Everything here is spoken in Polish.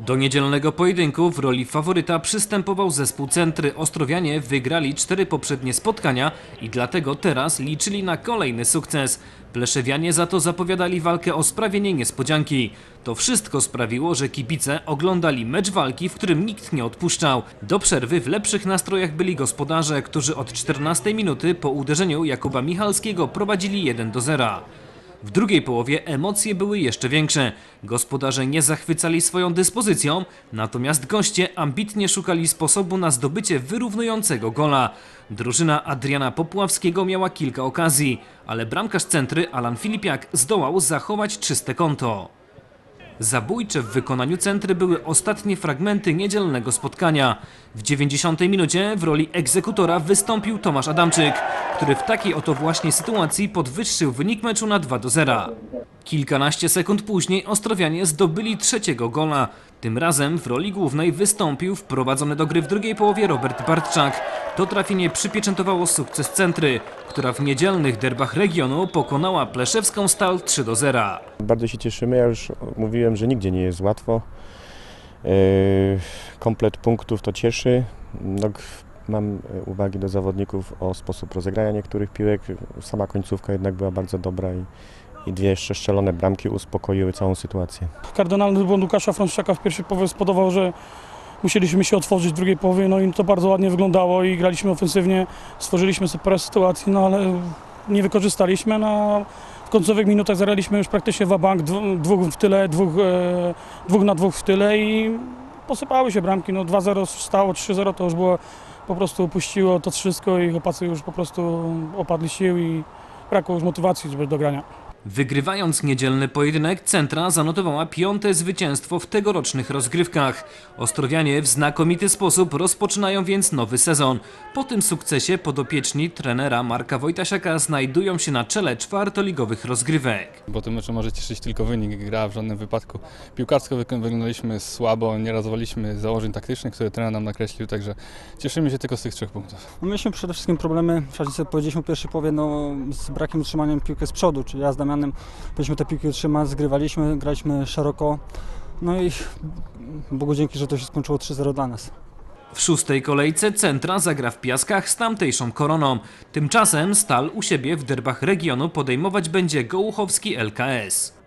Do niedzielnego pojedynku w roli faworyta przystępował zespół Centry. Ostrowianie wygrali cztery poprzednie spotkania i dlatego teraz liczyli na kolejny sukces. Pleszewianie za to zapowiadali walkę o sprawienie niespodzianki. To wszystko sprawiło, że kibice oglądali mecz walki, w którym nikt nie odpuszczał. Do przerwy w lepszych nastrojach byli gospodarze, którzy od 14 minuty po uderzeniu Jakuba Michalskiego prowadzili 1 do 0. W drugiej połowie emocje były jeszcze większe. Gospodarze nie zachwycali swoją dyspozycją, natomiast goście ambitnie szukali sposobu na zdobycie wyrównującego gola. Drużyna Adriana Popławskiego miała kilka okazji, ale bramkarz centry Alan Filipiak zdołał zachować czyste konto. Zabójcze w wykonaniu centry były ostatnie fragmenty niedzielnego spotkania. W 90 minucie w roli egzekutora wystąpił Tomasz Adamczyk, który w takiej oto właśnie sytuacji podwyższył wynik meczu na 2 do 0. Kilkanaście sekund później Ostrowianie zdobyli trzeciego gola. Tym razem w roli głównej wystąpił wprowadzony do gry w drugiej połowie Robert Bartczak. To trafienie przypieczętowało sukces centry, która w niedzielnych derbach regionu pokonała pleszewską stal 3 do 0. Bardzo się cieszymy. Ja już mówiłem, że nigdzie nie jest łatwo. Yy, Komplet punktów to cieszy. No, mam e, uwagi do zawodników o sposób rozegrania niektórych piłek. Sama końcówka jednak była bardzo dobra i, i dwie jeszcze strzelone bramki uspokoiły całą sytuację. Kardynalny błąd Łukasza Frączczaka w pierwszej połowie spowodował, że musieliśmy się otworzyć w drugiej połowie, no i to bardzo ładnie wyglądało i graliśmy ofensywnie, stworzyliśmy sobie parę sytuacji, no ale nie wykorzystaliśmy, no w końcowych minutach zagraliśmy już praktycznie wabank, dwóch w tyle, dwóch, e, dwóch na dwóch w tyle i posypały się bramki, no 2-0 stało, 3-0 to już było, po prostu upuściło to wszystko i chłopacy już po prostu opadli sił i brakło już motywacji do grania. Wygrywając niedzielny pojedynek, Centra zanotowała piąte zwycięstwo w tegorocznych rozgrywkach. Ostrowianie w znakomity sposób rozpoczynają więc nowy sezon. Po tym sukcesie podopieczni trenera Marka Wojtasiaka znajdują się na czele czwartoligowych rozgrywek. Bo tym meczem może cieszyć tylko wynik, gra w żadnym wypadku. Piłkarsko wyglądaliśmy słabo, nie razowaliśmy założeń taktycznych, które trener nam nakreślił, także cieszymy się tylko z tych trzech punktów. Mieliśmy przede wszystkim problemy, sobie powiedzieliśmy w pierwszej połowie, no, z brakiem utrzymania piłkę z przodu, czyli ja z Damianem powinniśmy te piłki utrzymać, zgrywaliśmy, graliśmy szeroko, no i Bogu dzięki, że to się skończyło 3-0 dla nas. W szóstej kolejce Centra zagra w Piaskach z tamtejszą koroną. Tymczasem Stal u siebie w derbach regionu podejmować będzie Gołuchowski LKS.